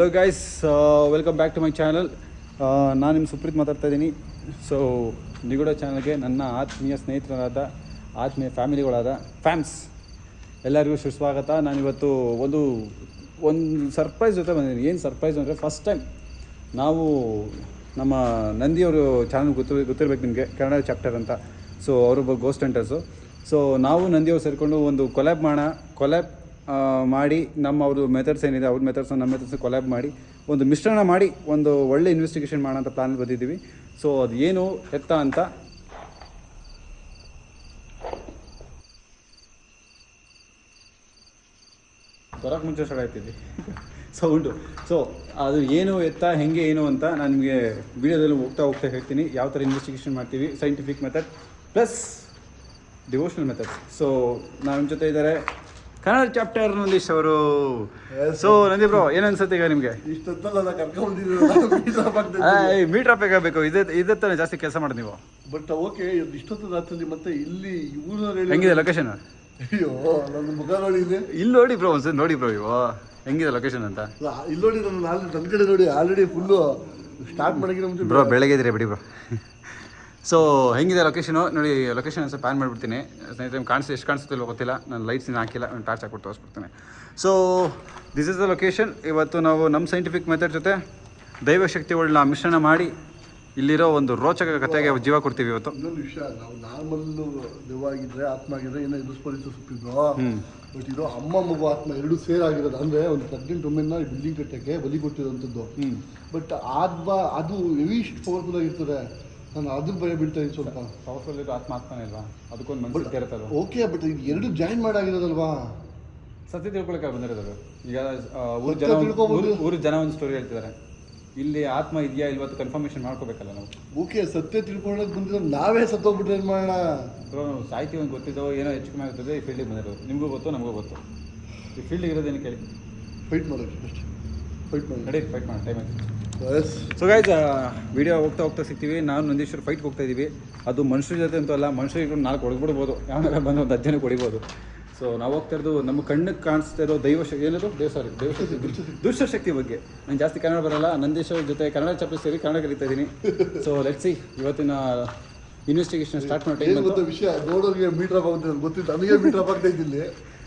Hello guys welcome back to my channel ನಾನು ನಿಮ್ಮ ಸುಪ್ರೀತ್ ಮಾತಾಡ್ತಾ ಇದ್ದೀನಿ ಸೊ ನಿಗೂಢ ಚಾನಲ್ಗೆ ನನ್ನ ಆತ್ಮೀಯ ಸ್ನೇಹಿತರಾದ ಆತ್ಮೀಯ ಫ್ಯಾಮಿಲಿಗಳಾದ ಫ್ಯಾನ್ಸ್ ಎಲ್ಲರಿಗೂ ಸುಸ್ವಾಗತ. ನಾನಿವತ್ತು ಒಂದು ಒಂದು ಸರ್ಪ್ರೈಸ್ ಜೊತೆ ಬಂದಿದ್ದೀನಿ. ಏನು ಸರ್ಪ್ರೈಸ್ ಅಂದರೆ ಫಸ್ಟ್ ಟೈಮ್ ನಾವು ನಮ್ಮ ನಂದಿಯವರು ಚಾನಲ್ ಗೊತ್ತ ಗೊತ್ತಿರಬೇಕು ನಿಮಗೆ. ಕನ್ನಡ ಚಾಪ್ಟರ್ ಅಂತ. ಸೊ ಅವರೊಬ್ಬ ಗೋಸ್ಟ್ ಹಂಟರ್ಸು ಸೊ ನಾವು ನಂದಿಯವರು ಸೇರಿಕೊಂಡು ಒಂದು ಕೊಲ್ಯಾಬ್ ಮಾಡೋಣ ಕೊಲ್ಯಾಬ್ ಮಾಡಿ ನಮ್ಮ ಅವ್ರದ್ದು ಮೆಥಡ್ಸ್ ಏನಿದೆ, ಅವ್ರ ಮೆಥಡ್ಸ್ ನಮ್ಮ ಮೆಥಡ್ಸ್ ಕೊಲ್ಯಾಬ್ ಮಾಡಿ ಒಂದು ಮಿಶ್ರಣ ಮಾಡಿ ಒಂದು ಒಳ್ಳೆ ಇನ್ವೆಸ್ಟಿಗೇಷನ್ ಮಾಡೋಂಥ ಪ್ಲಾನ್ ಬಂದಿದ್ದೀವಿ ಸೊ ಅದು ಏನು ಎತ್ತ ಅಂತ ಬರೋಕ್ಕೆ ಮುಂಚೆ ಸ್ಟಾರ್ಟ್ ಆಯ್ತಿದ್ವಿ ಸೌಂಡು ಸೊ ಅದು ಏನು ಎತ್ತ, ಹೆಂಗೆ ಏನು ಅಂತ ನಾನು ನಿಮಗೆ ವಿಡಿಯೋದಲ್ಲಿ ಹೋಗ್ತಾ ಹೋಗ್ತಾ ಹೇಳ್ತೀನಿ. ಯಾವ ಥರ ಇನ್ವೆಸ್ಟಿಗೇಷನ್ ಮಾಡ್ತೀವಿ scientific method plus devotional method so ನಮ್ಮ ಜೊತೆ ಇದ್ದಾರೆ. ಕನ್ನಡ ಚಾಪ್ಟರ್ ನಂದೀಶ್ ಅವರು. ಸೊ ನಂದಿ ಬ್ರೋ ಏನು ಅನ್ಸುತ್ತೆ ಈಗ ನಿಮಗೆ? ಮೀಟರ್ ಅಪ್ ಆಗಬೇಕು ಇದೇ ಇದೇ ತಾನೇ ಜಾಸ್ತಿ ಕೆಲಸ ಮಾಡಿ ನೀವು. ಬಟ್ ಓಕೆ ಇಷ್ಟೊತ್ತು ರಾತ್ರಿ ಮತ್ತೆ ಇಲ್ಲಿ ಹೆಂಗಿದೆ ಲೊಕೇಶನ್ ಅಯ್ಯೋ ನನ್ನ ಮುಖ ನೋಡಿ ಇಲ್ಲಿ ನೋಡಿ ಬ್ರೋ ಒಂದ್ಸರಿ ನೋಡಿ ಬ್ರೋ ಇವು ಹೆಂಗಿದೆ ಲೊಕೇಶನ್ ಅಂತ? ಇಲ್ಲಿ ನೋಡಿ ನನ್ನ ನನ್ನ ಕಡೆ ನೋಡಿ ಆಲ್ರೆಡಿ ಫುಲ್ಲು ಸ್ಟಾರ್ಟ್ ಮಾಡಿದ್ರೆ ಬ್ರೋ ಬೆಳಗ್ಗೆ ಇದ್ರೆ ಬಿಡಿ ಬ್ರೋ ಸೊ ಹೆಂಗಿದೆ ಲೊಕೇಶನು ನೋಡಿ ಲೊಕೇಶನ್ ಸ್ವಲ್ಪ ಪ್ಯಾನ್ ಮಾಡಿಬಿಡ್ತೀನಿ. ಸ್ನೇಹಿತರೆ ಕಾಣಿಸ್ತು ಎಷ್ಟು ಕಾಣಿಸುತ್ತಿಲ್ಲ ಗೊತ್ತಿಲ್ಲ. ನಾನು ಲೈಟ್ಸ್ ಹಾಕಿಲ್ಲ ನಾನು ಟಾರ್ಚ್ ಹಾಕ್ಬಿಟ್ಟು ತೋರಿಸ್ಬಿಡ್ತೀನಿ. So this is the location ಇವತ್ತು ನಾವು ನಮ್ಮ ಸೈಂಟಿಫಿಕ್ ಮೆಥಡ್ ಜೊತೆ ದೈವ ಶಕ್ತಿಗಳನ್ನ ಮಿಶ್ರಣ ಮಾಡಿ ಇಲ್ಲಿರೋ ಒಂದು ರೋಚಕ ಕಥೆಗೆ ಜೀವ ಕೊಡ್ತೀವಿ ಇವತ್ತು. ಇನ್ನೊಂದು ವಿಷಯ ನಾವು ನಾರ್ಮಲ್ ಆತ್ಮ ಆಗಿದ್ರೆ ಏನೋ ಬಟ್ ಇದು ಅಮ್ಮ ಮಗು ಆತ್ಮ ಎರಡು ಸೇರಾಗಿರೋದು. ಅಂದ್ರೆ ಒಂದು ಪ್ರೆಗ್ನೆಂಟ್ ವುಮೆನ್ನ ಬಿಲ್ಡಿಂಗ್ ಕಟ್ಟಕ್ಕೆ ಬಲಿ ಕೊಟ್ಟಿರೋಂಥದ್ದು. ಬಟ್ ಆದ್ವಾ ಅದು ಎವಿಸ್ಟ್ ಪವರ್ಫುಲ್ ಆಗಿರ್ತದೆ. ನಾನು ಅದ್ರ ಭಯ ಬಿಡ್ತಾ ಇದ್ದೀನಿ ಸ್ವಲ್ಪ. ಸೌಸಲ್ಲಿ ಆತ್ಮ ಆಗ್ತಾನೆ ಅಲ್ವಾ? ಅದಕ್ಕೊಂದು ಮನಸ್ಸಿಗೆ ಇರುತ್ತಲ್ವ ಓಕೆ ಬಟ್ ಇದು ಎರಡು ಜಾಯಿನ್ ಮಾಡಾಗಿರೋದಲ್ವಾ? ಸತ್ಯ ತಿಳ್ಕೊಳಕ್ಕೆ ಬಂದಿರೋದು ಈಗ ಊರು ಜನ ಊರು- ಜನ ಒಂದು ಸ್ಟೋರಿ ಹೇಳ್ತಿದ್ದಾರೆ ಇಲ್ಲಿ ಆತ್ಮ ಇದೆಯಾ ಅಂತ ಕನ್ಫರ್ಮೇಷನ್ ಮಾಡ್ಕೋಬೇಕಲ್ಲ ನಾವು? ಓಕೆ ಸತ್ಯ ತಿಳ್ಕೊಳ್ಳೋಕೆ ಬಂದಿರೋ ನಾವೇ ಸತ್ತೋಗ್ಬಿಟ್ರೆ ಏನು ಮಾಡೋಣ? ನಾವು ಸಾಹಿತ್ಯ ಒಂದು ಗೊತ್ತಿದ್ದೋ ಏನೋ ಹೆಚ್ಚು ಕಮ್ಮಿ ಆಗ್ತದೆ ಈ ಫೀಲ್ಡಿಗೆ ಬಂದಿರೋದು ನಿಮಗೂ ಗೊತ್ತು ನಮಗೂ ಗೊತ್ತು? ಈ ಫೀಲ್ಡಿಗೆ ಇರೋದೇನು ಕೇಳಿ? ಫೈಟ್ ಮಾಡೋಕೆ ಅಷ್ಟೇ. ಫೈಟ್ ಮಾಡಿ ನಡೀರಿ ಫೈಟ್ ಮಾಡೋಣ ಟೈಮ್ ಆಯ್ತು. ಸೊ ಗಾಯ್ಸ್ ವಿಡಿಯೋ ಹೋಗ್ತಾ ಹೋಗ್ತಾ ಸಿಗ್ತೀವಿ. ನಾವು ನಂದೀಶ್ವರ್ ಫೈಟ್ಗೆ ಹೋಗ್ತಾ ಇದ್ದೀವಿ ಅದು ಮನುಷ್ಯರ ಜೊತೆ ಅಂತೂ ಅಲ್ಲ ಮನುಷ್ಯರಿಗೆ ನಾಲ್ಕು ಹೊಡೆದ್ಬಿಡ್ಬೋದು ಯಾವಾಗ ಬಂದು ಒಂದು ಅಜ್ಜನೇ ಹೊಡಿಬೋದು ಸೊ ನಾವು ಹೋಗ್ತಾ ಇರೋದು ನಮ್ಮ ಕಣ್ಣಿಗೆ ಕಾಣಿಸ್ತಾ ಇರೋ ದೈವ ಶಕ್ತಿ ಏನದು? ದೇವ ಸಾರಿ ದುಷ್ಟ ಶಕ್ತಿ. ಬಗ್ಗೆ. ನಾನು ಜಾಸ್ತಿ ಕನ್ನಡ ಬರಲ್ಲ. ನಂದೀಶ್ವರ ಜೊತೆ ಕನ್ನಡ ಚಪ್ಪಲಿ ಸೇರಿ ಕನ್ನಡ ಕಲಿತಾ ಇದ್ದೀನಿ ಸೊ ಲೆಟ್ಸ್ ಸಿ ಇವತ್ತಿನ ಇನ್ವೆಸ್ಟಿಗೇಷನ್ ಸ್ಟಾರ್ಟ್ ಮಾಡೋ ವಿಷಯ? ನೋಡೋರಿಗೆ ಆಗುತ್ತೆ ಗೊತ್ತಿತ್ತು ನನಗೆ ಆಗ್ತಾ ಇದ್ದಿಲ್ಲಿ.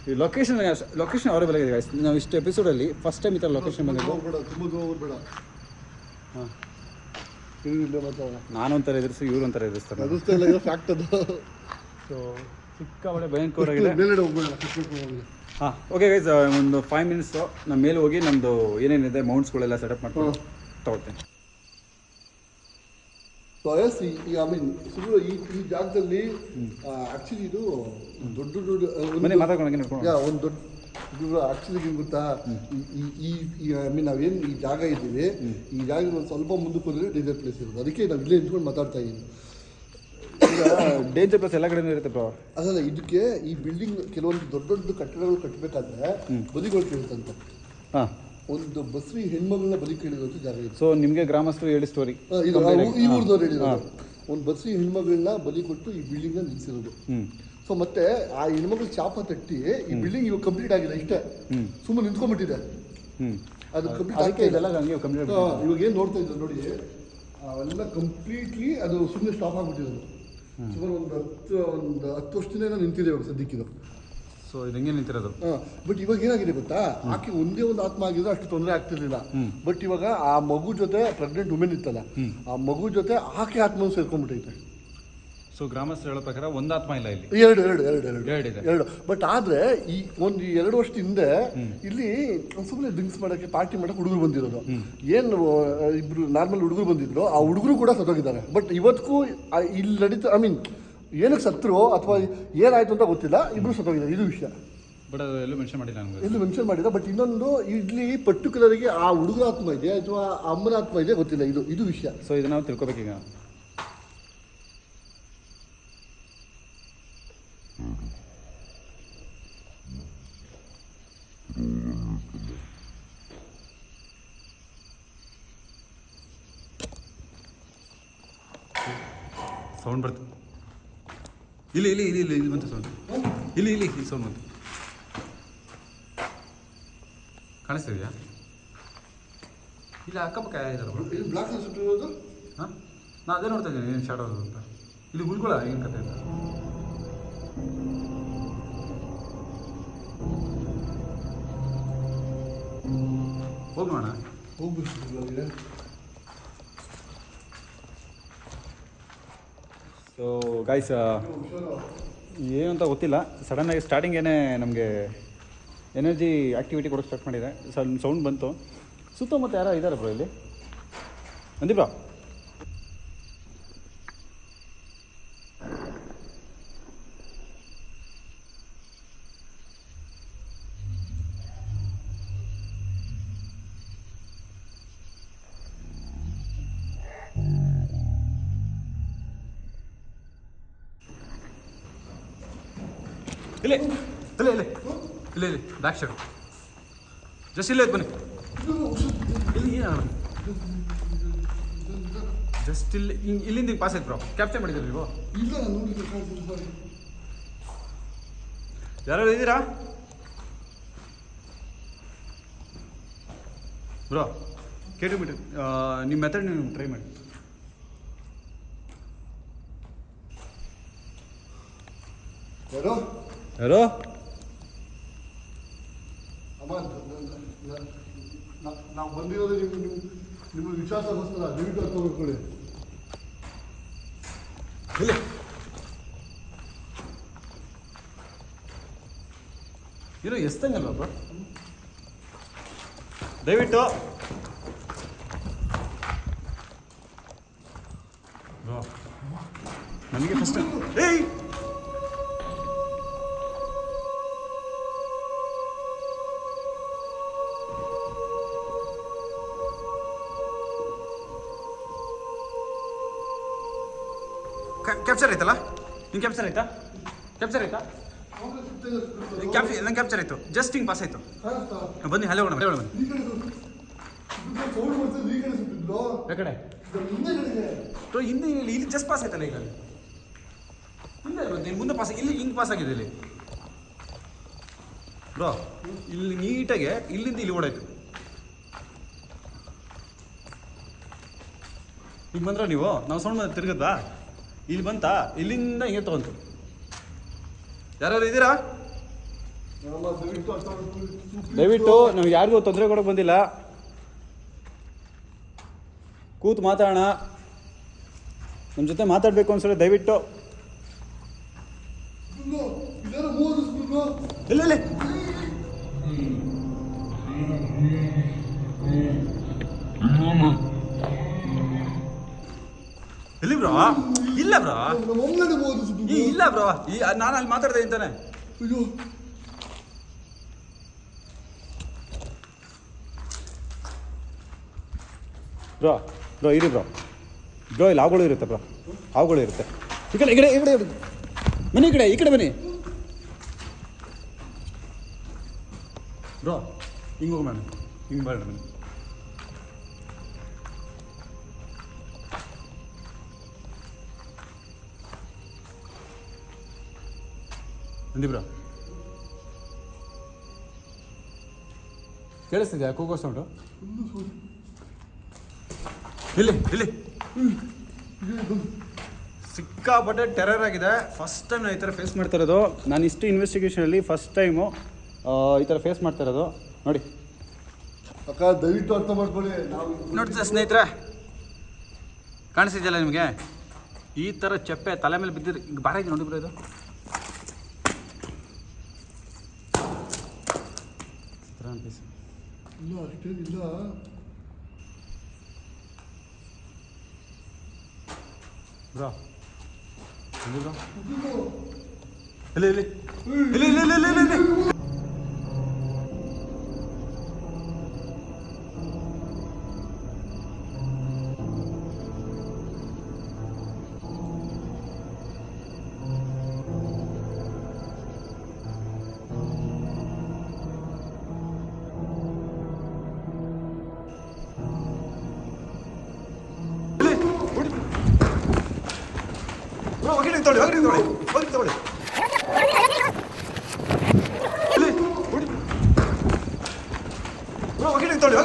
ಈ ಲೊಕೇಶನ್ ಲೊಕೇಶನ್ ಅವರೇ ಆಗಿದೆ. ನಾವು ಇಷ್ಟು ಎಪಿಸೋಡಲ್ಲಿ ಫಸ್ಟ್ ಟೈಮ್ ಈ ಥರ ಲೊಕೇಶನ್ ಬಂದಿದ್ದು. ಹಾಂ ಇಲ್ಲೇ ಮಾತಾಡೋಣ ನಾನು. ಒಂಥರ ಎದುರಿಸಿ ಇವ್ರು ಒಂಥರ ಎದುರಿಸ್ತಾರೆ ಅದು. ಇಲ್ಲ ಫ್ಯಾಕ್ಟ್ ಅದು ಸೊ ಸಿಕ್ಕಾಬಳೆ ಭಯಂಕರವಾಗಿದೆ ಮೇಲ್ಗಡೆ ಹೋಗ್ಬೇಡ. ಹಾಂ ಓಕೆ ಗೈಸ್ ಒಂದು ಫೈವ್ ಮಿನಿಟ್ಸು ನಮ್ಮ ಮೇಲೆ ಹೋಗಿ ನಮ್ಮದು ಏನೇನಿದೆ ಮೌಂಟ್ಸ್ಗಳೆಲ್ಲ ಸೆಟಪ್ ಮಾಡ್ಕೊಂಡು ತಗೊಳ್ತೇನೆ ಸೊ ಎಸ್ ಈ ಐ ಮೀನ್ ಸುಮ್ಮನೆ ಈ ಈ ಜಾಗದಲ್ಲಿ ಆಕ್ಚುಲಿ ಇದು ದೊಡ್ಡ ದೊಡ್ಡ ಒಂದು ದೊಡ್ಡ ಇದು ಆಕ್ಚುಲಿ ಗೊತ್ತಾ ಈ ಈ ಈ ಐ ಮೀನ್ ನಾವೇನು ಈ ಜಾಗ ಇದ್ದೀವಿ ಈ ಜಾಗ ಒಂದು ಸ್ವಲ್ಪ ಮುಂದಕ್ಕೆ ಹೋದ್ರೆ ಡೇಂಜರ್ ಪ್ಲೇಸ್ ಇರೋದು ಅದಕ್ಕೆ ನಾವು ಇಲ್ಲೇ ನಿಂತ್ಕೊಂಡು ಮಾತಾಡ್ತಾ ಇದ್ದೀನಿ ಈಗ ಡೇಂಜರ್ ಪ್ಲೇಸ್ ಎಲ್ಲ ಕಡೆನೂ ಇರುತ್ತೆ ಬ್ರೋ ಅದಲ್ಲ ಇದಕ್ಕೆ ಈ ಬಿಲ್ಡಿಂಗ್ ಕೆಲವೊಂದು ದೊಡ್ಡ ದೊಡ್ಡ ಕಟ್ಟಡಗಳು ಕಟ್ಟಬೇಕಾದ್ರೆ ಬದಿಗಳು ಕೇಳುತ್ತಂತೆ ಹಾಂ ಒಂದು ಬಸವಿ ಹೆಣ್ಮಗಳನ್ನ ಬಲಿ ಕೇಳಿರೋದು ಜಾಗ ಇದೆ ಸೊ ನಿಮಗೆ ಗ್ರಾಮಸ್ಥರು ಹೇಳಿ ಸ್ಟೋರಿ ಈ ಊರ್ದವ್ರು ಹೇಳಿದ್ರು ಒಂದು ಬಸವಿ ಹೆಣ್ಮಗಳನ್ನ ಬಲಿ ಕೊಟ್ಟು ಈ ಬಿಲ್ಡಿಂಗ್ ನಿಲ್ಲಿಸಿರೋದು ಸೊ ಮತ್ತೆ ಆ ಹೆಣ್ಮಗಳು ಚಾಪ ತಟ್ಟಿ ಈ ಬಿಲ್ಡಿಂಗ್ ಇವಾಗ ಕಂಪ್ಲೀಟ್ ಆಗಿದೆ ಇಷ್ಟೇ. ಸುಮ್ಮನೆ ನಿಂತ್ಕೊಂಡ್ಬಿಟ್ಟಿದೆ. ಅದು ಕಂಪ್ಲೀಟ್ ಆಗ್ತಾ ಇದೆಲ್ಲ ಹಂಗೆ ಕಂಪ್ಲೀಟ್ ಇವಾಗ ಏನು ನೋಡ್ತಾ ಇದ್ದಾರೆ ನೋಡಿ ಅವೆಲ್ಲ ಕಂಪ್ಲೀಟ್ಲಿ ಅದು ಸುಮ್ಮನೆ ಸ್ಟಾಪ್ ಆಗ್ಬಿಟ್ಟಿದ್ರು ಸುಮಾರು ಒಂದು ಹತ್ತು ಒಂದು ಹತ್ತು ವರ್ಷದಿಂದ ನಿಂತಿದೆ ಇವಾಗ ಸದ್ಯಕ್ಕಿದು ಸೊ ಇದು ಹೆಂಗೆ ನಿಂತಿರೋದು? ಬಟ್ ಇವಾಗ ಏನಾಗಿದೆ ಗೊತ್ತಾ? ಆಕೆ ಒಂದೇ ಒಂದು ಆತ್ಮ ಆಗಿದ್ರೆ ಅಷ್ಟು ತೊಂದರೆ ಆಗ್ತಿರ್ಲಿಲ್ಲ. ಬಟ್ ಇವಾಗ ಆ ಮಗು ಜೊತೆ ಪ್ರೆಗ್ನೆಂಟ್ ವುಮೆನ್ ಇತ್ತಲ್ಲ ಆ ಮಗು ಜೊತೆ ಆಕೆ ಆತ್ಮ ಸೇರ್ಕೊಂಡ್ಬಿಟ್ಟೈತೆ. ಸೊ ಗ್ರಾಮಸ್ಥರು ಹೇಳೋ ಪ್ರಕಾರ ಒಂದಾತ್ಮ ಇಲ್ಲ ಇಲ್ಲಿ. ಎರಡು ಎರಡು ಎರಡು ಎರಡು ಎರಡಿದೆ ಎರಡು ಬಟ್ ಆದ್ರೆ ಈ ಒಂದು ಎರಡು ವರ್ಷದ ಹಿಂದೆ ಇಲ್ಲಿ ಸುಮ್ಮನೆ ಡ್ರಿಂಕ್ಸ್ ಮಾಡೋಕೆ ಪಾರ್ಟಿ ಮಾಡೋಕೆ ಹುಡುಗರು ಬಂದಿರೋದು. ಏನು ಇಬ್ರು ನಾರ್ಮಲ್ ಹುಡುಗರು ಬಂದಿದ್ರು ಆ ಹುಡುಗರು ಕೂಡ ಸತ್ತೋಗಿದ್ದಾರೆ. ಬಟ್ ಇವತ್ತಿಗೂ ಇಲ್ಲಿ ನಡೀತು ಐ ಮೀನ್ ಏನಕ್ಕೆ ಸತ್ರು ಅಥವಾ ಏನಾಯ್ತು ಅಂತ ಗೊತ್ತಿಲ್ಲ ಇಬ್ರು ಸತ್ತೋಗಿದ್ದಾರೆ. ಇದು ವಿಷಯ. ಬಟ್ ಅದು ಎಲ್ಲೂ ಮೆನ್ಷನ್ ಮಾಡಿಲ್ಲ ನನಗೆ ಇಲ್ಲಿ ಮೆನ್ಷನ್ ಮಾಡಿಲ್ಲ. ಬಟ್ ಇನ್ನೊಂದು ಇಲ್ಲಿ ಪರ್ಟಿಕ್ಯುಲರ್ಗೆ ಆ ಹುಡುಗರ ಆತ್ಮ ಇದೆ ಅಥವಾ ಅಮ್ಮನ ಆತ್ಮ ಇದೆ ಗೊತ್ತಿಲ್ಲ. ಇದು ಇದು ವಿಷಯ. ಸೊ ಇದನ್ನ ನಾವು ತಿಳ್ಕೊಬೇಕೀಗ. ಸೌಂಡ್ ಬರ್ತದೆ ಇಲ್ಲಿ ಇಲ್ಲಿ ಇಲ್ಲಿ ಇಲ್ಲಿ ಇಲ್ಲಿ ಬಂತು ಸೌಂಡ್ ಇಲ್ಲಿ ಇಲ್ಲಿ ಇಲ್ಲಿ ಸೌಂಡ್ ಬಂತು. ಕಾಣಿಸ್ತಿದೆಯಾ? ಇಲ್ಲಿ ಅಕ್ಕಪಕ್ಕ ಯಾರಿದ್ದಾರೆ ಇಲ್ಲಿ ಬ್ಲಾಕ್ ಸುಟ್ಟಿರೋದು ಹಾಂ? ನಾ ಅದೇ ನೋಡ್ತಾ ಇದ್ದೀನಿ ಏನು ಆಗೋದು ಅಂತ. ಇಲ್ಲಿ ಹುಲ್ಗಳ ಏನು ಕತೆ ಅಂತ? ಹೋಗಿ ನೋಡೋಣ ಹೋಗ್ಬಿಟ್ಟು ಸೊ ಗಾಯ್ಸ್ ಏನು ಅಂತ ಗೊತ್ತಿಲ್ಲ. ಸಡನ್ನಾಗಿ ಸ್ಟಾರ್ಟಿಂಗ್ ನಮಗೆ ಎನರ್ಜಿ ಆ್ಯಕ್ಟಿವಿಟಿ ಕೊಡೋಕೆ ಸ್ಟಾರ್ಟ್ ಮಾಡಿದೆ. ಸೌಂಡ್ ಬಂತು. ಸುತ್ತಮುತ್ತ ಯಾರೋ ಇದ್ದಾರೆ ಬ್ರೋ ಇಲ್ಲಿ? ಬ್ರೋ ಇಲ್ಲೇ ಇಲ್ಲೇ ಇಲ್ಲೇ ಇಲ್ಲೇ, ಇಲ್ಲಿ ಬ್ಯಾಕ್ ಸೈಡ್ ಜಸ್ಟ್ ಇಲ್ಲೇ ಬನ್ನಿ. ಇಲ್ಲಿ ಏನು ಜಸ್ಟ್ ಇಲ್ಲಿ ಇಲ್ಲಿಂದ ಹಿಂಗೆ ಪಾಸ್ ಆಯ್ತು ಬ್ರೋ ಕ್ಯಾಪ್ಚರ್ ಮಾಡಿದ್ರಿ ನೀವು. ಯಾರು ಇದ್ದೀರಾ? ಬ್ರೋ ಕೇಳಿಬಿಟ್ಟು ನಿಮ್ಮ ಮೆಥಡ್ ನೀವು ಟ್ರೈ ಮಾಡಿ. ಯಾರು ನಾವು ಬಂದಿರೋದು ನಿಮ್ಗೆ ನಿಮ್ಗೆ ನಿಮ್ಗೆ ವಿಶ್ವಾಸಗೋಸ್ಕರ ದಯವಿಟ್ಟು ಹತ್ಕೊಂಡ್ಕೊಳ್ಳಿ ಇರೋ ಎಷ್ಟಂಗಲ್ಲ ಬ್ರೋ ದಯವಿಟ್ಟು. ನನಗೆ ಫಸ್ಟ್ ಏಯ್! ಕ್ಯಾಪ್ಚರ್ ಆಯ್ತಲ್ಲ? ನಿಂಗೆ ಕ್ಯಾಪ್ಚರ್ ಆಯ್ತಾ? ಕ್ಯಾಪ್ಚರ್ ಆಯ್ತಾ? ಕ್ಯಾಪ್ಚರ್ ನಂಗೆ ಕ್ಯಾಪ್ಚರ್ ಆಯ್ತು. ಜಸ್ಟ್ ಹಿಂಗೆ ಪಾಸ್ ಆಯ್ತು. ಬನ್ನಿ ಹಲೋ ಮೇಡಮ್ ಕಡೆ ಯಾಕಡೆ ಹಿಂದೆ ಇಲ್ಲಿ ಇಲ್ಲಿ ಜಸ್ಟ್ ಪಾಸ್ ಆಯ್ತಲ್ಲ ಈಗ. ಹಿಂದೆ ಬಂದು ಇಲ್ಲಿ ಮುಂದೆ ಪಾಸ್ ಇಲ್ಲಿ ಹಿಂಗೆ ಪಾಸ್ ಆಗಿದೆ ಇಲ್ಲಿ. ಬ್ರೋ ಇಲ್ಲಿ ನೀಟಾಗೆ ಇಲ್ಲಿಂದ ಇಲ್ಲಿ ಓಡಾಯ್ತು. ಈಗ ಬಂದ್ರ ನೀವು? ನಾವು ಸೌಂಡ್ ತಿರ್ಗದಾ ಇಲ್ಲಿ ಬಂತಾ? ಇಲ್ಲಿಂದ ಹಿಂಗೆ ತಗೊಂತು ಯಾರು ಇದ್ದೀರಾ ದಯವಿಟ್ಟು ನಾವು ಯಾರಿಗೂ ತೊಂದರೆ ಕೊಡೋಕೆ ಬಂದಿಲ್ಲ. ಕೂತು ಮಾತಾಡೋಣ. ನಮ್ಮ ಜೊತೆ ಮಾತಾಡಬೇಕು ಅನ್ಸಲ್ಲ ದಯವಿಟ್ಟು. ಇಲ್ಲ. ಬ್ರೋ ಇಲ್ಲ ಬ್ರೋ. ಈ ಇಲ್ಲ ಬ್ರೋ. ಈ ನಾನು ಅಲ್ಲಿ ಮಾತಾಡ್ದೆ ಅಂತಾನೆ. ಅಯ್ಯೋ. ಬ್ರೋ ಬ್ರೋ ಇರಿ ಬ್ರೋ. ಬ್ರೋ ಇಲ್ಲಿ ಹಾವುಗಳು ಇರುತ್ತೆ ಬ್ರೋ. ಹಾವುಗಳು ಇರುತ್ತೆ. ಈ ಕಡೆ ಈ ಕಡೆ ಈ ಕಡೆ ಬನ್ನಿ ಈ ಕಡೆ ಈ ಕಡೆ ಬನ್ನಿ. ಬ್ರೋ ಹಿಂಗೆ ಹೋಗಿ ಮೇಡಮ್ ಹಿಂಗೆ ಬೇಡ ಬನ್ನಿ. ಅಂದಿ ಬ್ರೋ ಕೇಳಿಸ್ತಿದ್ಯಾ ಕೂಗೋ ಸೌಂಡು ಇಲ್ಲಿ ಇಲ್ಲಿ. ಸಿಕ್ಕಾಪಟ್ಟೆ ಟೆರರ್ ಆಗಿದೆ. ಫಸ್ಟ್ ಟೈಮ್ ನಾನು ಈ ಥರ ಫೇಸ್ ಮಾಡ್ತಾ ಇರೋದು. ನಾನು ಇಷ್ಟು ಇನ್ವೆಸ್ಟಿಗೇಷನಲ್ಲಿ ಫಸ್ಟ್ ಟೈಮು ಈ ಥರ ಫೇಸ್ ಮಾಡ್ತಾ ಇರೋದು. ನೋಡಿ. ಅಕ್ಕ ದಯವಿಟ್ಟು ಅರ್ಥ ಮಾಡ್ಕೊಳ್ಳಿ. ನಾವು ನೋಡ್ತೀರಾ ಸ್ನೇಹಿತರೆ? ಕಾಣಿಸಿದ್ಯಲ್ಲ ನಿಮಗೆ? ಈ ಥರ ಚಪ್ಪೆ ತಲೆ ಮೇಲೆ ಬಿದ್ದಿರ ಈಗ ಇದೆ ನೋಡಿ ಬ್ರೋ ಇದು. ಇಲ್ಲ ಅಷ್ಟೇನಿಲ್ಲ ಬ್ರಾ ಇಲ್ಲ ಇಲ್ಲ ಇಲ್ಲ ಇಲ್ಲ ಇಲ್ಲ ಬ್ರೋ, ಹೋಗಿ ತಗೊಳ್ಳಿ ಹೋಗಿ ತಗೊಳ್ಳಿ ಹೋಗಿ ತಗೊಳ್ಳಿ. ಬ್ರೋ, ಹೋಗಿ ತಗೊಳ್ಳಿ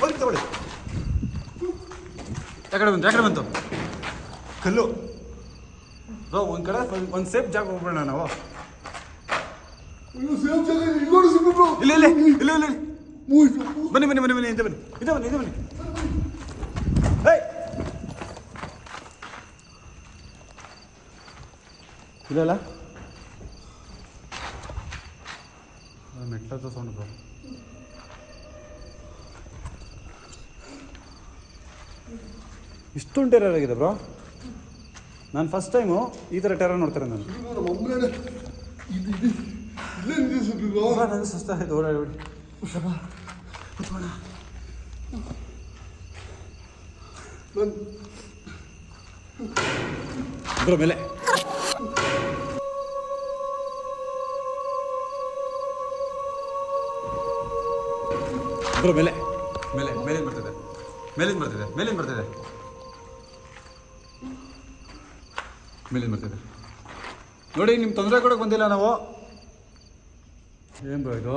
ಹೋಗಿ ತಗೊಳ್ಳಿ ಯಾಕಡೆ ಬಂತು ಯಾಕಡೆ ಬಂತು? ಕಲ್ಲು. ಬ್ರೋ ಒಂದು ಕಡೆ ಒಂದು ಸೇಫ್ ಜಾಗ ಹೋಗ್ಬಿಡೋಣ ನಾವು. ಅಯ್ಯೋ, ಸೇಫ್ ಜಾಗ ಇದೆ. ಇಲ್ಲಿ. ಇಲ್ಲ ಇಲ್ಲ ಇಲ್ಲ ಇಲ್ಲ. ಬನ್ನಿ ಬನ್ನಿ ಬನ್ನಿ ಬನ್ನಿ ಬನ್ನಿ ಬನ್ನಿ. ಇದೆ ಬನ್ನಿ ಇದೆ ಬನ್ನಿ ಇದೆ ಬನ್ನಿ ಹೇಯ್ ಇದಲ್ಲ ಮೆಟ್ಲತ್ತ ಸೌಂಡ್ ಬ್ರೋ ಇಷ್ಟೊಂದು ಟೆರರ್ ಆಗಿದೆ ಬ್ರೋ ನಾನು ಫಸ್ಟ್ ಟೈಮು ಈ ಥರ ಟೆರರ್ ನೋಡ್ತಾರೆ ನಾನು. ನನಗೆ ಸುಸ್ತಾಯ್ತು ಓಡಾಡಿ ಬ್ರೋ ಮೇಲೆ. ಬ್ರೋ ಮೇಲೆ. ಮೇಲೆ ಮೇಲಿಂದ ಬರ್ತಿದೆ ಮೇಲಿಂದ ಬರ್ತಿದೆ ಮೇಲಿಂದ ಬರ್ತಿದೆ ಮೇಲಿಂದ ಬರ್ತಿದೆ ನೋಡಿ ನಿಮ್ಮ ತೊಂದರೆ ಕೊಡೋಕೆ ಬಂದಿಲ್ಲ ನಾವು. ಏನು ಬ್ರೋ ಇದು?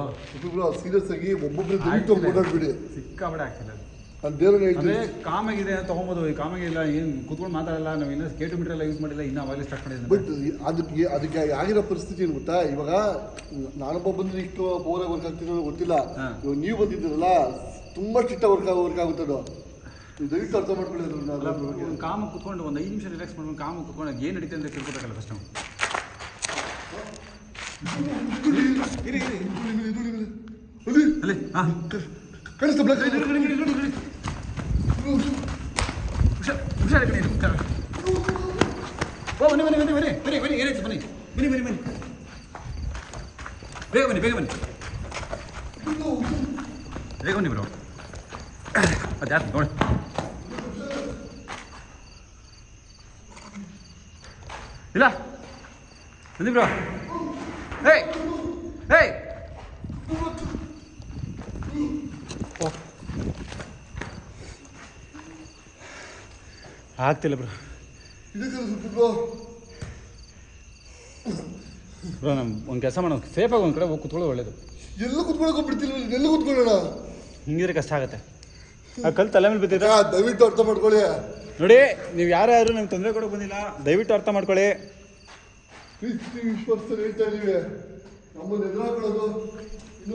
ಸೀರಿಯಸ್ ಆಗಿ ಒಬ್ಬೊಬ್ರು ಸಿಕ್ಕಾಬಡೆ ಆಗ್ತಿಲ್ಲ ನಾನು ಬೇರೆ ಅಂದ್ರೆ ಕಾಮಾಗಿದೆ ತೊಗೊಬೋದು ಈ ಕಾಮಾಗಿಲ್ಲ ಏನು ಕುತ್ಕೊಂಡು ಮಾತಾಡಲ್ಲ ನಾವು ಇನ್ನೂ ಕೆ ಮೀಟರ್ ಎಲ್ಲ ಯೂಸ್ ಮಾಡಿಲ್ಲ ಇನ್ನೂ ಅವಾಗಲೇ ಸ್ಟಾರ್ಟ್ ಮಾಡಿದ್ದೆ ಬಟ್ ಅದಕ್ಕೆ ಅದಕ್ಕೆ ಆಗಿರೋ ಪರಿಸ್ಥಿತಿ ಏನು ಗೊತ್ತಾ? ಇವಾಗ ನಾನೊಬ್ಬ ಬಂದ್ರೆ ಇಷ್ಟು ಬೋರಾಗಿ ವರ್ಕ್ ಆಗ್ತಿರೋ ಗೊತ್ತಿಲ್ಲ. ಇವಾಗ ನೀವು ಬಂದಿದ್ದೀರಲ್ಲ ತುಂಬಾ ಚಿಟ್ಟ ವರ್ಕ್ ವರ್ಕ್ ಆಗುತ್ತದು ಅದು. ನೀವು ದಯವಿಟ್ಟು ಅರ್ಥ ಮಾಡ್ಕೊಳ್ಳಿ ಕಾಮ ಕುತ್ಕೊಂಡು ಒಂದು ಐದು ನಿಮಿಷ ರಿಲ್ಯಾಕ್ಸ್ ಮಾಡ್ಕೊಂಡು ಕಾಮ ಕುತ್ಕೊಂಡು ಏನು ನಡೀತೆ ಅಂತ ತಿಳ್ಕೊಬೇಕಲ್ಲ ಫಸ್ಟ್ ನಾವು. ಇರಿ ಇರಿ ಅಲ್ಲಿ, ಅಲ್ಲಿ ಹಾಂ ಕಾಣಿಸ್ತಾ black? ಹುಷಾರ್ ಹುಷಾರ್ ಕಣೆ ಹುಷಾರ್ ಓ, ಬನ್ನಿ ಬನ್ನಿ ಬನ್ನಿ ಬನ್ನಿ ಬನ್ನಿ ಬನ್ನಿ ಏನಾಯ್ತು ಬನ್ನಿ ಬನ್ನಿ ಬನ್ನಿ ಬನ್ನಿ. ಬೇಗ ಬನ್ನಿ ಬೇಗ ಬನ್ನಿ. ಬೇಗ ಬನ್ನಿ ಬ್ರೋ. ಅದು ಯಾರು ನೋಡಿ. ಇಲ್ಲ. ಬನ್ನಿ ಬ್ರೋ. ಏಯ್ ಏಯ್. ಆಗ್ತಿಲ್ಲ ಬ್ರೋ. ಬ್ರೋ ನಮ್ಮ ಒಂದು ಕೆಲಸ ಮಾಡೋಣ. ಸೇಫಾಗಿ ಒಂದು ಕಡೆ ಹೋಗಿ ಕುತ್ಕೊಳ್ಳೋ ಒಳ್ಳೇದು. ಎಲ್ಲ ಕುತ್ಕೊಳಕ್ ಬಿಡ್ತಿಲ್ಲ ಎಲ್ಲ ಕುತ್ಕೊಳ್ಳೋಣ. ಹಿಂಗಿದ್ರೆ ಕಷ್ಟ ಆಗುತ್ತೆ. ಆ ಕಲ್ ತಲೆ ಮೇಲೆ ಬಿದ್ದಿದ್ರೆ ದಯವಿಟ್ಟು ಅರ್ಥ ಮಾಡ್ಕೊಳ್ಳಿ. ನೋಡಿ ನೀವು ಯಾರ್ಯಾರು ನಮ್ಗೆ ತೊಂದರೆ ಕೊಡೋಕೆ ಬಂದಿಲ್ಲ ದಯವಿಟ್ಟು ಅರ್ಥ ಮಾಡ್ಕೊಳ್ಳಿ.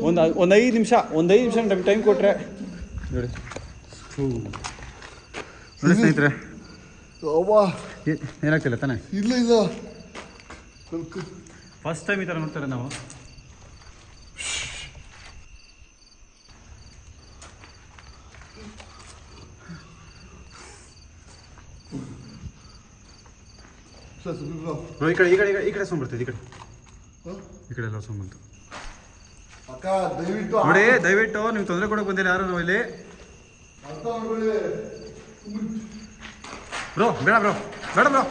ಒಂದು ಒಂದು ಐದು ನಿಮಿಷ ಒಂದು ಐದು ನಿಮಿಷ ನಮ್ಗೆ ಟೈಮ್ ಕೊಟ್ಟರೆ ನೋಡಿ. ನೋಡಿ ಸ್ನೇಹಿತರೆ. ಅವ್ವ. ಏನಾಗ್ತಿಲ್ಲ ತಾನೆ? ಇಲ್ಲ ಇಲ್ಲ. ಫಸ್ಟ್ ಟೈಮ್ ಈ ಥರ ನೋಡ್ತಾರೆ ನಾವು. ಈ ಕಡೆ ಈ ಕಡೆ ಈ ಕಡೆ- ಈ ಕಡೆ ಸೌಂಡ್ ಬರ್ತಿದೆ ಈ ಕಡೆ? ಈ ಕಡೆ ಎಲ್ಲ ಸೌಂಡ್ ಬಂತು ಅಕ್ಕ ದಯವಿಟ್ಟು ಆ- ನೋಡಿ ದಯವಿಟ್ಟು ನೀವು ತೊಂದರೆ ಕೊಡಕ್ಕೆ ಬಂದಿಲ್ಲ ಯಾರು ನಾವು ಇಲ್ಲಿ ಬ್ರೋ ಬೇಡ ಬ್ರೋ ಬೇಡ ಬ್ರೋ.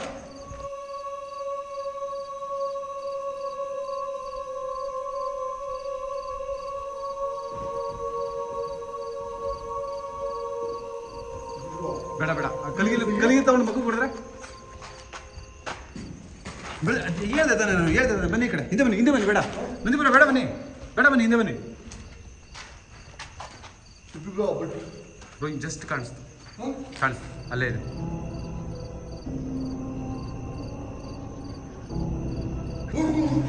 ಬೇಡ ಬೇಡ. ಕಲಿಗೆ ಕಲಿಗೆ ತಗೊಂಡು ಮಗು ಕೊಡಿದ್ರೆ? ಹೇಳ್ದೆ ತಾನೆ ನಾನು ಹೇಳ್ದೆ ತಾನೆ. ಬನ್ನಿ ಈ ಕಡೆ. ಹಿಂದೆ ಬನ್ನಿ ಹಿಂದೆ ಬನ್ನಿ ಬೇಡ. ಬನ್ನಿ ಬೇಡ ಬೇಡ ಬನ್ನಿ. ಬೇಡ ಬನ್ನಿ ಹಿಂದೆ ಬನ್ನಿ. ಬ್ರೋ ಜಸ್ಟ್ ಕಾಣಿಸ್ತು? ಕಾಣಿಸ್ತು. ಅಲ್ಲೇ ಇದೆ.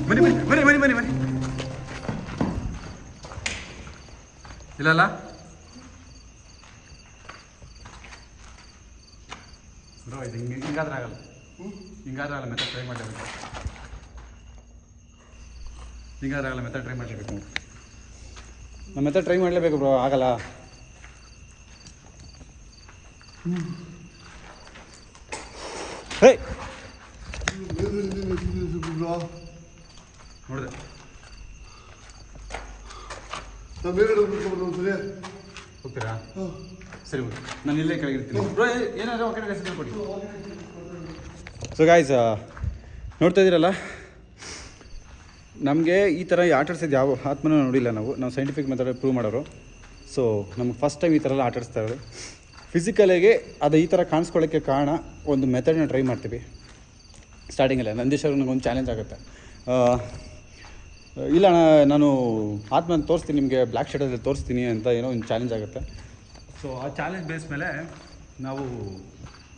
ಬನ್ನಿ ಬನ್ನಿ ಬನ್ನಿ ಬನ್ನಿ ಬನ್ನಿ ಇಲ್ಲಲ್ಲ ಬ್ರೋ ಇದು ಹಿಂಗೆ ಹಿಂಗಾದ್ರೆ ಆಗಲ್ಲ ಹಿಂಗಾದ್ರೆ ಆಗಲ್ಲ ಮೆಥಡ್ ಟ್ರೈ ಮಾಡಲೇಬೇಕು ಹಿಂಗಾದ್ರೆ ಆಗಲ್ಲ ಮೆಥಡ್ ಟ್ರೈ ಮಾಡಲೇಬೇಕು ನಮ್ಮ ಮೆಥಡ್ ಟ್ರೈ ಮಾಡಲೇಬೇಕು ಬ್ರೋ ಆಗಲ್ಲ ಹೇ ಮೇಲ್ಗಡೆ ನಿಂತಿದೆ ಸುಬ್ರು bro. ನೋಡಿದೆ. ನಾನ್ ಮೇಲ್ಗಡೆ ಹೋಗ್ಬಿಟ್ಟು ಒಂದ್ಸರಿ ಹೋಗ್ತೀರಾ. ಸರಿ ಓಕೆ ನಾನು ಇಲ್ಲೇ ಕೆಳಗಿರ್ತೀನಿ. ಬ್ರೋ ಏನಾದರೂ ಆ ಕಡೆ. ಸೊ ಗಾಯ್ಸ್ ನೋಡ್ತಾ ಇದ್ದೀರಲ್ಲ? ನಮಗೆ ಈ ಥರ ಈ ಆಟ ಆಡ್ಸಿದ್ದು ಯಾವ ಆತ್ಮನೂ ನೋಡಿಲ್ಲ ನಾವು. ನಾವು ಸೈಂಟಿಫಿಕ್ ಮೆಥಡ್ ಪ್ರೂವ್ ಮಾಡೋರು. ಸೊ ನಮ್ಗೆ ಫಸ್ಟ್ ಟೈಮ್ ಈ ಥರ ಎಲ್ಲ ಆಟ ಆಡಿಸ್ತಾ ಇರೋದು ಫಿಸಿಕಲಿಗೆ ಅದು ಈ ಥರ ಕಾಣಿಸ್ಕೊಳ್ಳೋಕ್ಕೆ ಕಾರಣ ಒಂದು ಮೆಥಡ್ನ ಟ್ರೈ ಮಾಡ್ತೀವಿ. ಸ್ಟಾರ್ಟಿಂಗಲ್ಲೇ ನಂದೀಶ್ ಅವ್ರಿಗೆ ಒಂದು ಚಾಲೆಂಜ್ ಆಗುತ್ತೆ. ಇಲ್ಲ ನಾನು ಆತ್ಮ ತೋರಿಸ್ತೀನಿ ನಿಮಗೆ ಬ್ಲ್ಯಾಕ್ ಶೇಡಲ್ಲಿ ತೋರಿಸ್ತೀನಿ ಅಂತ ಏನೋ ಒಂದು ಚಾಲೆಂಜ್ ಆಗುತ್ತೆ. ಸೊ ಆ ಚಾಲೆಂಜ್ ಬೇಸ್ ಮೇಲೆ ನಾವು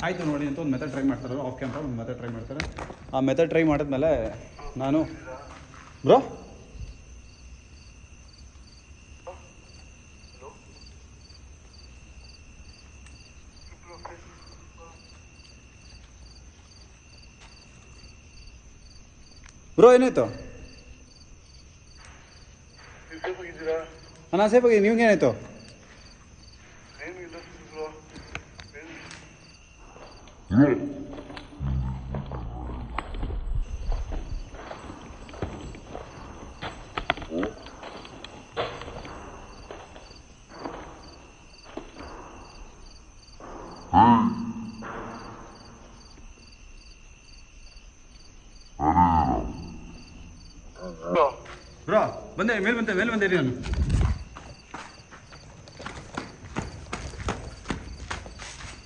ಆಯಿತು ನೋಡಿ ಅಂತ ಒಂದು ಮೆಥಡ್ ಟ್ರೈ ಮಾಡ್ತಾರೆ ಆಫ್ ಕ್ಯಾಮ್ರಾ ಒಂದು ಮೆಥಡ್ ಟ್ರೈ ಮಾಡ್ತಾರೆ. ಆ ಮೆಥಡ್ ಟ್ರೈ ಮಾಡಿದ್ಮೇಲೆ ನಾನು ಬ್ರೋ ಬ್ರೋ ಏನಾಯ್ತು ನಾನು ಸೇಫಾಗಿ ನಿಮ್ಗೇನಾಯ್ತು ಬ್ರೋ ಬಂದೆ ಮೇಲೆ ಬಂದೆ ಮೇಲೆ ಬಂದೆ ರೀ ಅವನು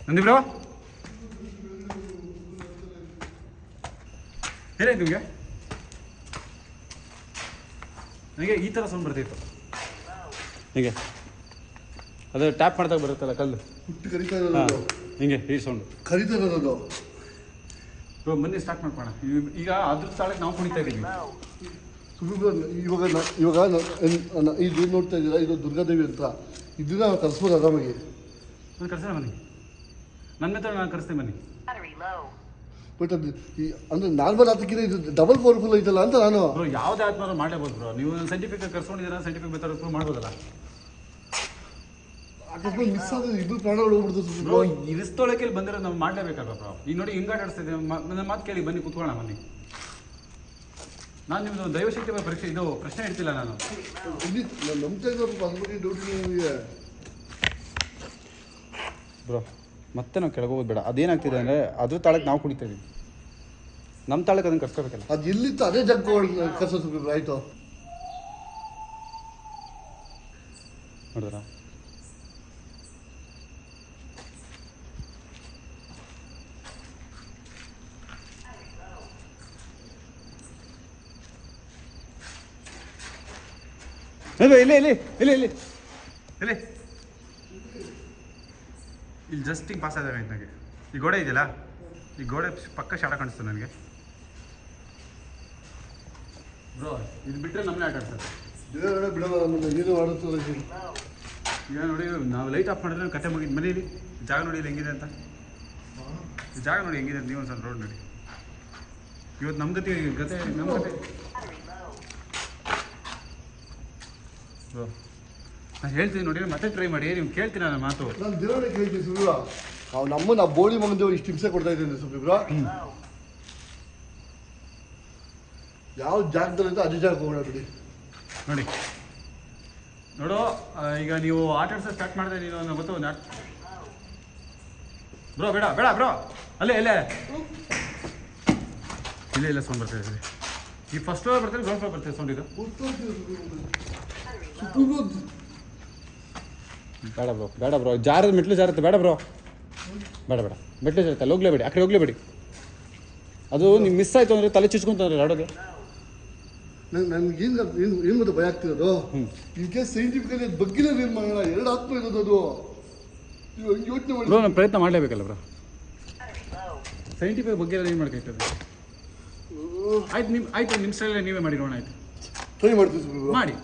ನಂದಿ ಬ್ರೋ? ಏನಾಯ್ತು ನಿಮಗೆ? ನನಗೆ ಈ ಥರ ಸೌಂಡ್ ಬರ್ತಿತ್ತು. ಹೀಗೆ. ಅದು ಟ್ಯಾಪ್ ಮಾಡಿದಾಗ ಬರುತ್ತಲ್ಲ ಕಲ್ಲು? ಹುಟ್ಟು ಕರಿತಾ ಹಿಂಗೆ ಈ ಸೌಂಡ್ ಕರಿತಾ ಇರೋದು ಅದು. ಬನ್ನಿ ಸ್ಟಾರ್ಟ್ ಮಾಡ್ಕೋಣ ಈಗ ಅದ್ರ ಸ್ಥಳಕ್ಕೆ ನಾವು ಕುಣಿತಾ ಇದ್ದೀವಿ ಇವಾಗ ನ- ಇವಾಗ ನ- ನ- ನ- ಇದು ನೋಡ್ತಾ ಇದ್ದೀರಾ? ಇದು ದುರ್ಗಾದೇವಿ ಅಂತ ಇದನ್ನ ನಾವು ಕರ್ಸ್ಬೋದು ಆರಾಮಾಗಿ? ನಾನು ಕರ್ಸೋಣ ಬನ್ನಿ. ನನ್ನ ಮೆತ್ತಡ ನಾನು ಕರೆಸ್ತೇನೆ ಬನ್ನಿ. Battery low. ಬಟ್ ಅದು ಈ ಅಂದ್ರೆ ನಾರ್ಮಲ್ ಅದಕ್ಕಿಂತ ಇದು ಡಬಲ್ ಪವರ್ಫುಲ್ ಐತಲ್ಲ ಅಂತ ನಾನು. ಬ್ರೋ ಯಾವುದೇ ಆದ್ಮೇಲೆ ಮಾಡಲೇಬೋದು ಬ್ರೋ. ನೀವು ಸೈಂಟಿಫಿಕ್ ಕರ್ಸ್ಕೊಂಡಿದ್ದೀರಾ ಸೈಂಟಿಫಿಕ್ ಮೆಥಡ್ ಪ್ರೂವ್ ಮಾಡ್ಬೋದಲ್ಲ. ಅಕಸ್ಮಾತ್ ಮಿಸ್ ಆದ್ರೆ ಇದು ಪ್ರಾಣಗಳು ಹೋಗ್ಬಿಡ್ತು ಬ್ರೋ ಇರಿಸ್ತೊಳಕ್ಕೆ ಇಲ್ಲಿ ಬಂದಿರೋ ನಾವು ಮಾಡಲೇಬೇಕಲ್ವ ಬ್ರೋ? ಈಗ ನೋಡಿ ಹಿಂಗಾಟ ಆಡಿಸ್ತಿದ್ದೆ ನನ್ನ ಮಾತು ಕೇಳಿ ಬನ್ನಿ ಕುತ್ಕೊಳ್ಳೋಣ ಬನ್ನಿ. ನಾನು ನಿಮ್ಮದು ದೈವಶಕ್ತಿ ಬಗ್ಗೆ ಪರೀಕ್ಷೆ ಇದು ಪ್ರಶ್ನೆ ಇಡ್ತಿಲ್ಲ ನಾನು. ಇಲ್ಲಿ ಬ್ರೋ ಮತ್ತೆ ನಾವು ಕೆಳಗೆ ಹೋಗೋದು ಬೇಡ. ಅದೇನಾಗ್ತಿದೆ ಅಂದರೆ ಅದ್ರ ತಾಳಕ್ಕೆ ನಾವು ಕುಡಿತೇವೆ ಇದೀವಿ. ನಮ್ಮ ತಾಳಕ್ಕೆ ಅದನ್ನು ಕರ್ಸ್ಕೋಬೇಕಲ್ಲ. ಅದು ಎಲ್ಲಿತ್ತು ಅದೇ ಜಗ್ಗೋಳು ಕರ್ಸೋದು ಆಯಿತು ಆಯ್ತು. ನೋಡಿದ್ರಾ? ಇಲ್ಲಿ ಇಲ್ಲಿ ಇಲ್ಲಿ ಇಲ್ಲಿ. ಇಲ್ಲಿ. ಇಲ್ಲಿ ಇಲ್ಲಿ ಜಸ್ಟ್ ಈಗ ಪಾಸ್ ಆದಾಗ ನನಗೆ. ಈ ಗೋಡೆ ಇದೆಯಲ್ಲ ಈ ಗೋಡೆ ಪಕ್ಕ ಶಾಡ ಕಾಣಿಸ್ತು ನನಗೆ. ಬ್ರೋ ಇದು ಬಿಟ್ಟರೆ ನಮ್ಮನೆ ಆಟ ಆಡ್ತಾರೆ. ಈಗ ನೋಡಿ ನಾವು ಲೈಟ್ ಆಫ್ ಮಾಡಿದ್ರೆ ಕತೆ ಮುಗಿದ ಮನೇಲಿ ಜಾಗ ನೋಡಿ ಇಲ್ಲಿ ಹೆಂಗಿದೆ ಅಂತ. ಈ ಜಾಗ ನೋಡಿ ಹೆಂಗಿದೆ ಅಂತ ನೀವು ಒಂದು ರೋಡ್ ನೋಡಿ. ಇವತ್ತು ನಮ್ಮ ಗತಿ ಗತೆ ನಮ್ಮ ಗತೆ ಬ್ರೋ ನಾನು ಹೇಳ್ತೀನಿ ನೋಡಿ ಮತ್ತೆ ಟ್ರೈ ಮಾಡಿ ನೀವು ಕೇಳ್ತೀನಿ ನನ್ನ ಮಾತು. ನಾನು ದೇವರೇ ಕೇಳ್ತೀನಿ ಸುಬ್ರ ಅವ್ ನಮ್ಮನ್ನ ಆ ಬೋಳಿ ಮಗನ ದೇವ್ರು ಇಷ್ಟು ಹಿಂಸೆ ಕೊಡ್ತಾ ಇದ್ದೀನಿ ಸುಬ್ರ ಯಾವ ಜಾಗದಲ್ಲಿ ಅಂತ ಅದೇ ಜಾಗ ಹೋಗೋಣ ಬಿಡಿ. ನೋಡಿ. ನೋಡು ಈಗ ನೀವು ಆಟ ಆಡ್ಸೋ ಸ್ಟಾರ್ಟ್ ಮಾಡಿದೆ ನೀನು ಅನ್ನೋ ಗೊತ್ತು ಒಂದು ಬ್ರೋ ಬೇಡ ಬೇಡ ಬ್ರೋ. ಅಲ್ಲೇ ಅಲ್ಲೇ. ಇಲ್ಲೇ ಇಲ್ಲ ಸೌಂಡ್ ಬರ್ತಾ ಇದ್ದೀವಿ ಈ ಫಸ್ಟ್ ಫ್ಲೋರ್ ಬರ್ತೀನಿ ಗ್ರೌಂಡ್ ಫ್ಲೋರ್ ಬರ್ತೀವಿ ಸೌಂಡ್ ಇದು ಬೇಡ ಬ್ರೋ ಬೇಡ ಬ್ರೋ. ಜಾರದ ಮೆಟ್ಲು ಜಾರತ್ತೆ ಬೇಡ ಬ್ರೋ. ಬೇಡ ಬೇಡ. ಮೆಟ್ಲು ಜಾರತ್ತೆ ಅಲ್ಲಿ ಹೋಗ್ಲೇಬೇಡಿ. ಆ ಕಡೆ ಹೋಗ್ಲೇಬೇಡಿ. ಅದು ನೀವು ಮಿಸ್ ಆಯ್ತು ಅಂದರೆ ತಲೆ ಚುಚ್ಕೊಂತಾರೆ ಆಡೋದು. ನನ್ಗೆ ಏನು ಏನು ಏನು ಗೊತ್ತಾ ಭಯ ಆಗ್ತಿರೋದು ಇನ್ ಕೇಸ್ ಸೈಂಟಿಫಿಕಲಿ ಅದು ಬಗ್ಗಿಲ್ಲ ಏನು ಮಾಡೋಣ ಎರಡು ಆತ್ಮ ಇರೋದು ಅದು. ಯೋಚನೆ ಮಾಡಿ. ಬ್ರೋ ನಾನು ಪ್ರಯತ್ನ ಮಾಡಲೇಬೇಕಲ್ಲ ಬ್ರೋ. ಸೈಂಟಿಫಿಕ್ ಬಗ್ಗೆ ಏನು ಮಾಡ್ಕೈತದೆ ಆಯ್ತು ನಿಮ್ಮ ಆಯ್ತು ನಿಮ್ಮ ಸ್ಟೈಲೇ ನೀವೇ ಮಾಡಿ ನೋಡೋಣ ಆಯ್ತು. ಟ್ರೈ ಮಾಡ್ತೀವಿ ಮಾಡಿ.